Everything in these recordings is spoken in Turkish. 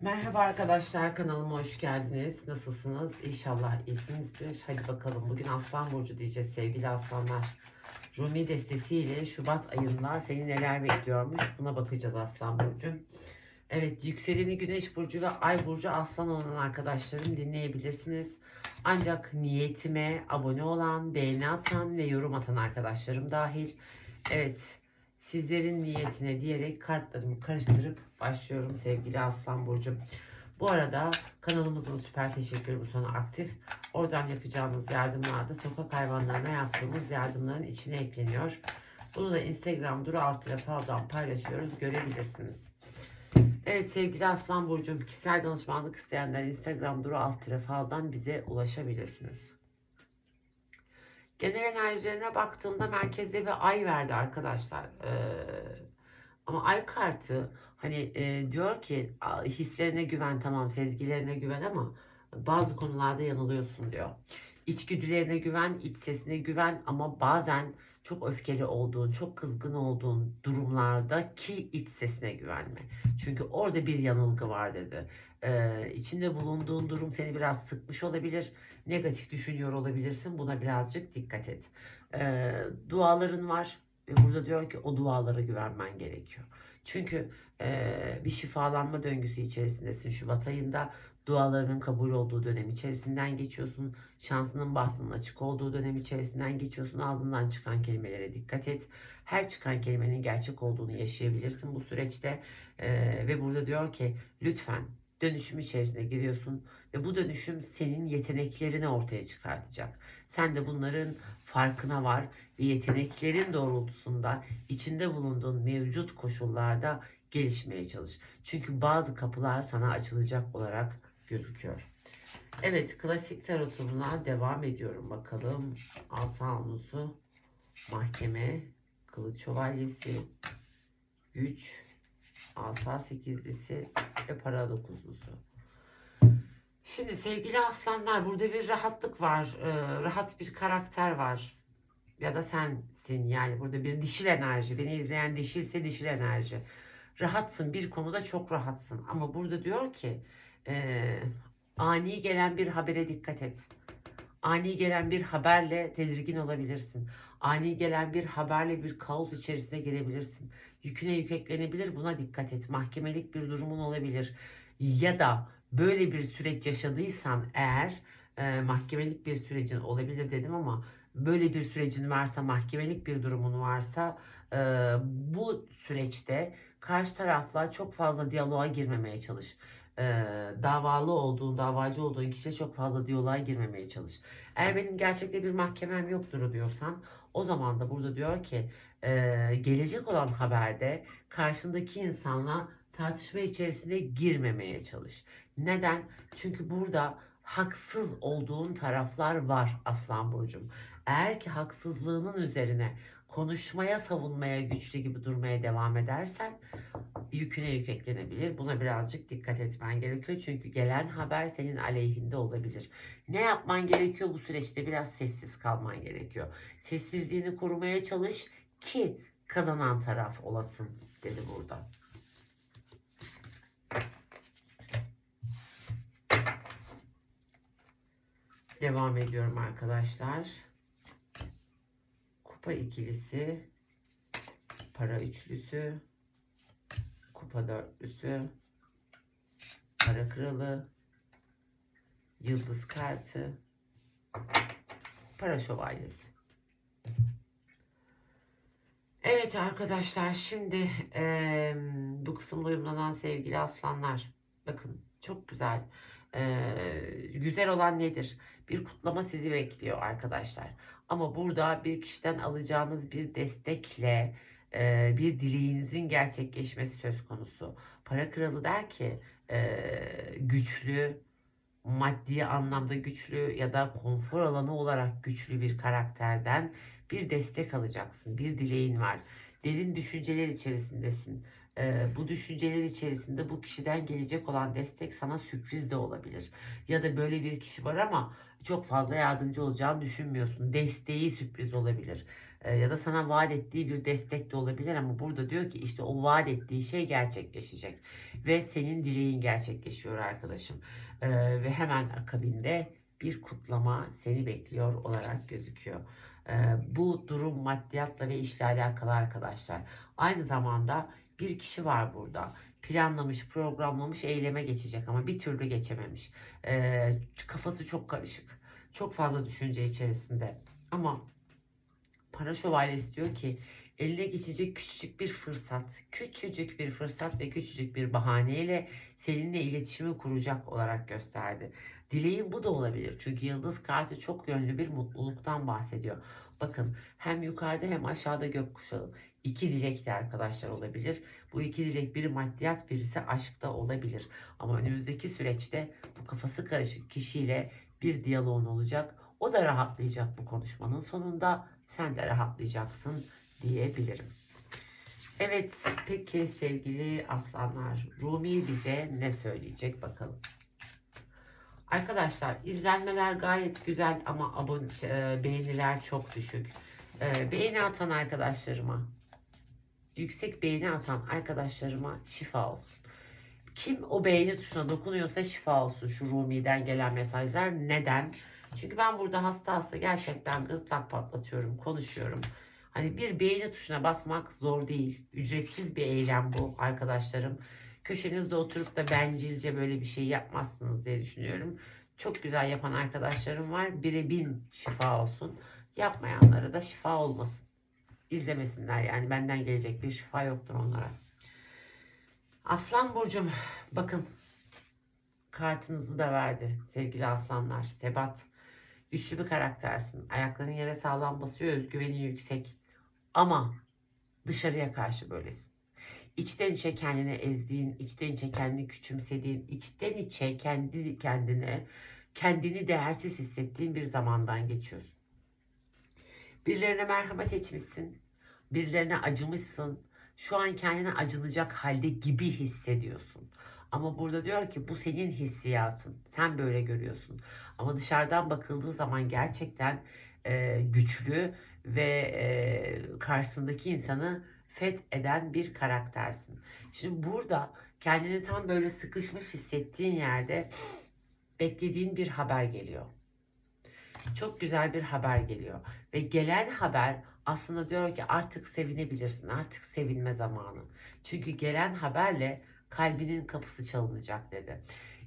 Merhaba arkadaşlar kanalıma hoş geldiniz. Nasılsınız? İnşallah iyisinizdir. Hadi bakalım bugün Aslan Burcu diyeceğiz sevgili aslanlar. Rumi destesiyle Şubat ayında seni neler bekliyormuş buna bakacağız Aslan Burcu. Evet yükseleni Güneş Burcu ve Ay Burcu Aslan olan arkadaşlarım dinleyebilirsiniz. Ancak niyetime abone olan, beğeni atan ve yorum atan arkadaşlarım dahil. Evet sizlerin niyetine diyerek kartlarımı karıştırıp başlıyorum sevgili Aslan Burcu. Bu arada kanalımızın süper teşekkür butonu aktif. Oradan yapacağımız yardımlar da sokak hayvanlarına yaptığımız yardımların içine ekleniyor. Bunu da Instagram Duru Altı Fal'dan paylaşıyoruz. Görebilirsiniz. Evet sevgili Aslan Burcu'm kişisel danışmanlık isteyenler Instagram Duru Altı Fal'dan bize ulaşabilirsiniz. Genel enerjilerine baktığımda merkezde bir ay verdi arkadaşlar. Ee, ama ay kartı hani e, diyor ki "A, hislerine güven tamam sezgilerine güven ama bazı konularda yanılıyorsun diyor. İçgüdülerine güven, iç sesine güven ama bazen çok öfkeli olduğun, çok kızgın olduğun durumlarda ki iç sesine güvenme. Çünkü orada bir yanılgı var dedi. Ee, içinde bulunduğun durum seni biraz sıkmış olabilir negatif düşünüyor olabilirsin. Buna birazcık dikkat et. Ee, duaların var ve burada diyor ki o dualara güvenmen gerekiyor. Çünkü e, bir şifalanma döngüsü içerisindesin Şubat ayında. Dualarının kabul olduğu dönem içerisinden geçiyorsun. Şansının bahtının açık olduğu dönem içerisinden geçiyorsun. Ağzından çıkan kelimelere dikkat et. Her çıkan kelimenin gerçek olduğunu yaşayabilirsin bu süreçte. Ee, ve burada diyor ki lütfen dönüşüm içerisine giriyorsun ve bu dönüşüm senin yeteneklerini ortaya çıkartacak. Sen de bunların farkına var ve yeteneklerin doğrultusunda içinde bulunduğun mevcut koşullarda gelişmeye çalış. Çünkü bazı kapılar sana açılacak olarak gözüküyor. Evet klasik tarotumla devam ediyorum bakalım. Asa Onusu, Mahkeme, Kılıç Şövalyesi, Güç, Asa Sekizlisi ve Para Dokuzlusu. Şimdi sevgili aslanlar burada bir rahatlık var. Ee, rahat bir karakter var. Ya da sensin yani burada bir dişil enerji. Beni izleyen dişilse dişil enerji. Rahatsın bir konuda çok rahatsın. Ama burada diyor ki e, ani gelen bir habere dikkat et. Ani gelen bir haberle tedirgin olabilirsin. Ani gelen bir haberle bir kaos içerisine girebilirsin. Yüküne yük eklenebilir buna dikkat et. Mahkemelik bir durumun olabilir. Ya da böyle bir süreç yaşadıysan eğer e, mahkemelik bir sürecin olabilir dedim ama böyle bir sürecin varsa mahkemelik bir durumun varsa e, bu süreçte karşı tarafla çok fazla diyaloğa girmemeye çalış. E, davalı olduğun, davacı olduğun kişiye çok fazla diyaloğa girmemeye çalış. Eğer benim gerçekte bir mahkemem yoktur diyorsan o zaman da burada diyor ki e, gelecek olan haberde karşındaki insanla tartışma içerisine girmemeye çalış. Neden? Çünkü burada haksız olduğun taraflar var Aslan Burcum. Eğer ki haksızlığının üzerine konuşmaya, savunmaya, güçlü gibi durmaya devam edersen yüküne yük eklenebilir. Buna birazcık dikkat etmen gerekiyor. Çünkü gelen haber senin aleyhinde olabilir. Ne yapman gerekiyor bu süreçte? Biraz sessiz kalman gerekiyor. Sessizliğini korumaya çalış ki kazanan taraf olasın dedi burada. Devam ediyorum arkadaşlar. Kupa ikilisi, para üçlüsü, kupa dörtlüsü, para kralı, yıldız kartı, para şövalyesi. Evet arkadaşlar şimdi eee, bu kısımda uyumlanan sevgili aslanlar bakın çok güzel. Eee, güzel olan nedir? Bir kutlama sizi bekliyor arkadaşlar. Ama burada bir kişiden alacağınız bir destekle bir dileğinizin gerçekleşmesi söz konusu. Para kralı der ki güçlü, maddi anlamda güçlü ya da konfor alanı olarak güçlü bir karakterden bir destek alacaksın. Bir dileğin var. Derin düşünceler içerisindesin. Bu düşünceler içerisinde bu kişiden gelecek olan destek sana sürpriz de olabilir. Ya da böyle bir kişi var ama çok fazla yardımcı olacağını düşünmüyorsun. Desteği sürpriz olabilir. Ya da sana vaat ettiği bir destek de olabilir ama burada diyor ki işte o vaat ettiği şey gerçekleşecek ve senin dileğin gerçekleşiyor arkadaşım. Ve hemen akabinde bir kutlama seni bekliyor olarak gözüküyor. Bu durum maddiyatla ve işle alakalı arkadaşlar. Aynı zamanda bir kişi var burada. Planlamış, programlamış, eyleme geçecek ama bir türlü geçememiş. Kafası çok karışık. Çok fazla düşünce içerisinde. Ama para şövalyesi diyor ki eline geçecek küçücük bir fırsat, küçücük bir fırsat ve küçücük bir bahaneyle seninle iletişimi kuracak olarak gösterdi. Dileğin bu da olabilir. Çünkü yıldız kartı çok yönlü bir mutluluktan bahsediyor. Bakın hem yukarıda hem aşağıda gökkuşağı. İki dilek de arkadaşlar olabilir. Bu iki dilek biri maddiyat birisi aşkta olabilir. Ama önümüzdeki süreçte bu kafası karışık kişiyle bir diyaloğun olacak. O da rahatlayacak bu konuşmanın sonunda. Sen de rahatlayacaksın diyebilirim. Evet, peki sevgili aslanlar, Rumi bize ne söyleyecek bakalım. Arkadaşlar izlenmeler gayet güzel ama abone, e, beğeniler çok düşük. E, beğeni atan arkadaşlarıma, yüksek beğeni atan arkadaşlarıma şifa olsun. Kim o beğeni tuşuna dokunuyorsa şifa olsun şu Rumi'den gelen mesajlar. Neden? Çünkü ben burada hasta hasta gerçekten gırtlak patlatıyorum, konuşuyorum. Hani bir beğeni tuşuna basmak zor değil. Ücretsiz bir eylem bu arkadaşlarım. Köşenizde oturup da bencilce böyle bir şey yapmazsınız diye düşünüyorum. Çok güzel yapan arkadaşlarım var. Bire bin şifa olsun. Yapmayanlara da şifa olmasın. İzlemesinler yani benden gelecek bir şifa yoktur onlara. Aslan Burcum bakın kartınızı da verdi sevgili aslanlar. Sebat güçlü bir karaktersin. Ayakların yere sağlam basıyor. Özgüvenin yüksek. Ama dışarıya karşı böylesin. İçten içe kendini ezdiğin, içten içe kendini küçümsediğin, içten içe kendi kendine kendini değersiz hissettiğin bir zamandan geçiyorsun. Birilerine merhamet etmişsin. Birilerine acımışsın. Şu an kendine acınacak halde gibi hissediyorsun. Ama burada diyor ki bu senin hissiyatın. Sen böyle görüyorsun. Ama dışarıdan bakıldığı zaman gerçekten e, güçlü ve e, karşısındaki insanı feth eden bir karaktersin. Şimdi burada kendini tam böyle sıkışmış hissettiğin yerde beklediğin bir haber geliyor. Çok güzel bir haber geliyor ve gelen haber aslında diyor ki artık sevinebilirsin. Artık sevinme zamanı. Çünkü gelen haberle kalbinin kapısı çalınacak dedi.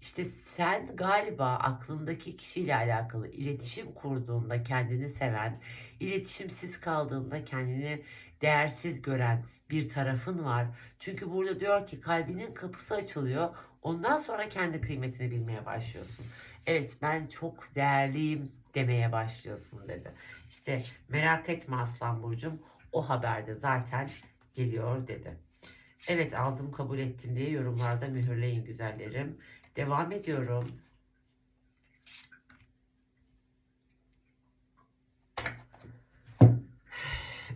İşte sen galiba aklındaki kişiyle alakalı iletişim kurduğunda kendini seven, iletişimsiz kaldığında kendini değersiz gören bir tarafın var. Çünkü burada diyor ki kalbinin kapısı açılıyor. Ondan sonra kendi kıymetini bilmeye başlıyorsun. Evet ben çok değerliyim demeye başlıyorsun dedi. İşte merak etme Aslan Burcum o haberde zaten geliyor dedi. Evet aldım kabul ettim diye yorumlarda mühürleyin güzellerim. Devam ediyorum.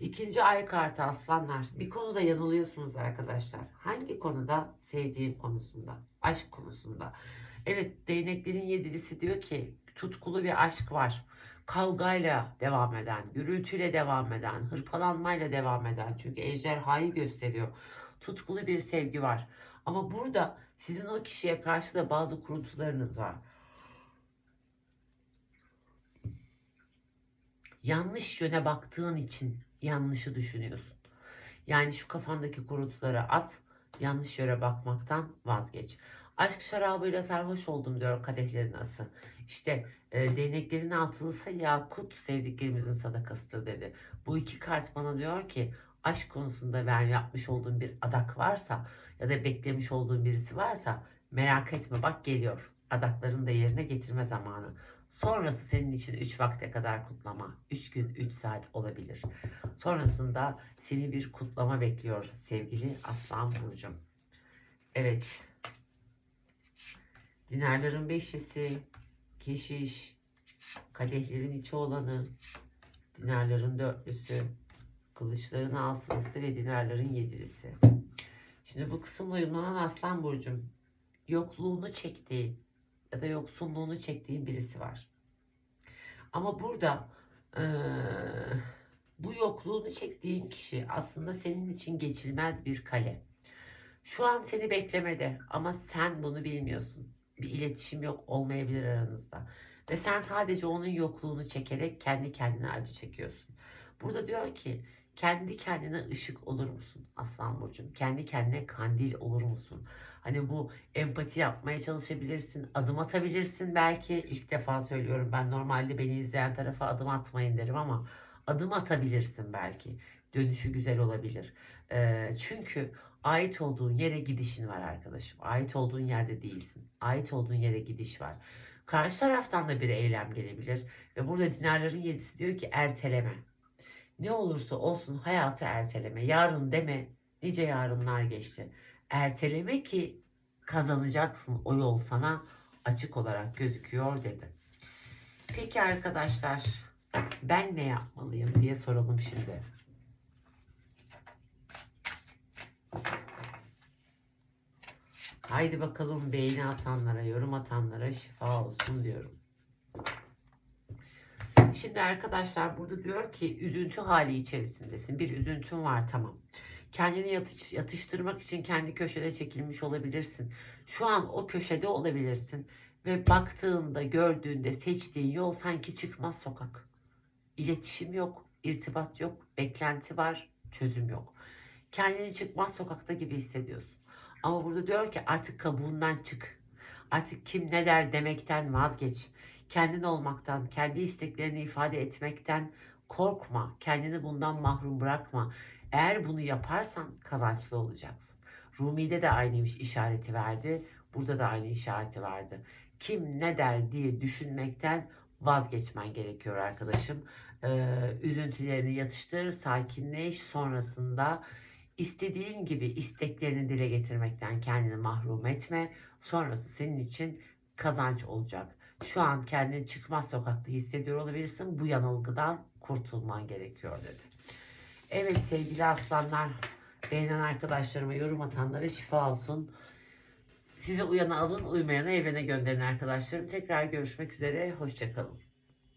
İkinci ay kartı aslanlar. Bir konuda yanılıyorsunuz arkadaşlar. Hangi konuda? Sevdiğin konusunda. Aşk konusunda. Evet değneklerin yedilisi diyor ki tutkulu bir aşk var. Kavgayla devam eden, gürültüyle devam eden, hırpalanmayla devam eden. Çünkü ejderhayı gösteriyor. Tutkulu bir sevgi var. Ama burada sizin o kişiye karşı da bazı kuruntularınız var. Yanlış yöne baktığın için yanlışı düşünüyorsun. Yani şu kafandaki kuruntuları at, yanlış yöne bakmaktan vazgeç. Aşk şarabıyla sarhoş oldum diyor kadehlerin ası. İşte e, değneklerin altılısa yakut sevdiklerimizin sadakasıdır dedi. Bu iki kart bana diyor ki aşk konusunda ben yapmış olduğum bir adak varsa ya da beklemiş olduğun birisi varsa merak etme bak geliyor. Adaklarını da yerine getirme zamanı. Sonrası senin için 3 vakte kadar kutlama. 3 gün 3 saat olabilir. Sonrasında seni bir kutlama bekliyor sevgili Aslan Burcum. Evet. Dinarların beşlisi, keşiş, kadehlerin içi olanı, dinarların dörtlüsü, kılıçların altılısı ve dinarların yedilisi. Şimdi bu kısımla uyumlanan Aslan Burcum yokluğunu çektiği ya da yoksunluğunu çektiğin birisi var. Ama burada eee, Bu yokluğunu çektiğin kişi aslında senin için geçilmez bir kale. Şu an seni beklemede ama sen bunu bilmiyorsun. Bir iletişim yok olmayabilir aranızda. Ve sen sadece onun yokluğunu çekerek kendi kendine acı çekiyorsun. Burada diyor ki kendi kendine ışık olur musun Aslan Burcu'm? Kendi kendine kandil olur musun? Hani bu empati yapmaya çalışabilirsin, adım atabilirsin belki. ilk defa söylüyorum ben normalde beni izleyen tarafa adım atmayın derim ama adım atabilirsin belki. Dönüşü güzel olabilir. Ee, çünkü ait olduğun yere gidişin var arkadaşım. Ait olduğun yerde değilsin. Ait olduğun yere gidiş var. Karşı taraftan da bir eylem gelebilir. Ve burada dinarların yedisi diyor ki erteleme. Ne olursa olsun hayatı erteleme. Yarın deme. Nice yarınlar geçti. Erteleme ki kazanacaksın. O yol sana açık olarak gözüküyor dedi. Peki arkadaşlar ben ne yapmalıyım diye soralım şimdi. Haydi bakalım beğeni atanlara, yorum atanlara şifa olsun diyorum. Şimdi arkadaşlar burada diyor ki üzüntü hali içerisindesin. Bir üzüntün var tamam. Kendini yatış, yatıştırmak için kendi köşede çekilmiş olabilirsin. Şu an o köşede olabilirsin. Ve baktığında, gördüğünde seçtiğin yol sanki çıkmaz sokak. İletişim yok, irtibat yok, beklenti var, çözüm yok. Kendini çıkmaz sokakta gibi hissediyorsun. Ama burada diyor ki artık kabuğundan çık. Artık kim ne der demekten vazgeç. Kendin olmaktan, kendi isteklerini ifade etmekten korkma. Kendini bundan mahrum bırakma. Eğer bunu yaparsan kazançlı olacaksın. Rumi'de de aynı işareti verdi. Burada da aynı işareti verdi. Kim ne der diye düşünmekten vazgeçmen gerekiyor arkadaşım. Ee, üzüntülerini yatıştır, sakinleş. Sonrasında istediğin gibi isteklerini dile getirmekten kendini mahrum etme. Sonrası senin için kazanç olacak. Şu an kendini çıkmaz sokakta hissediyor olabilirsin. Bu yanılgıdan kurtulman gerekiyor dedi. Evet sevgili aslanlar, beğenen arkadaşlarıma, yorum atanlara şifa olsun. Size uyanı alın, uymayanı evrene gönderin arkadaşlarım. Tekrar görüşmek üzere, hoşçakalın.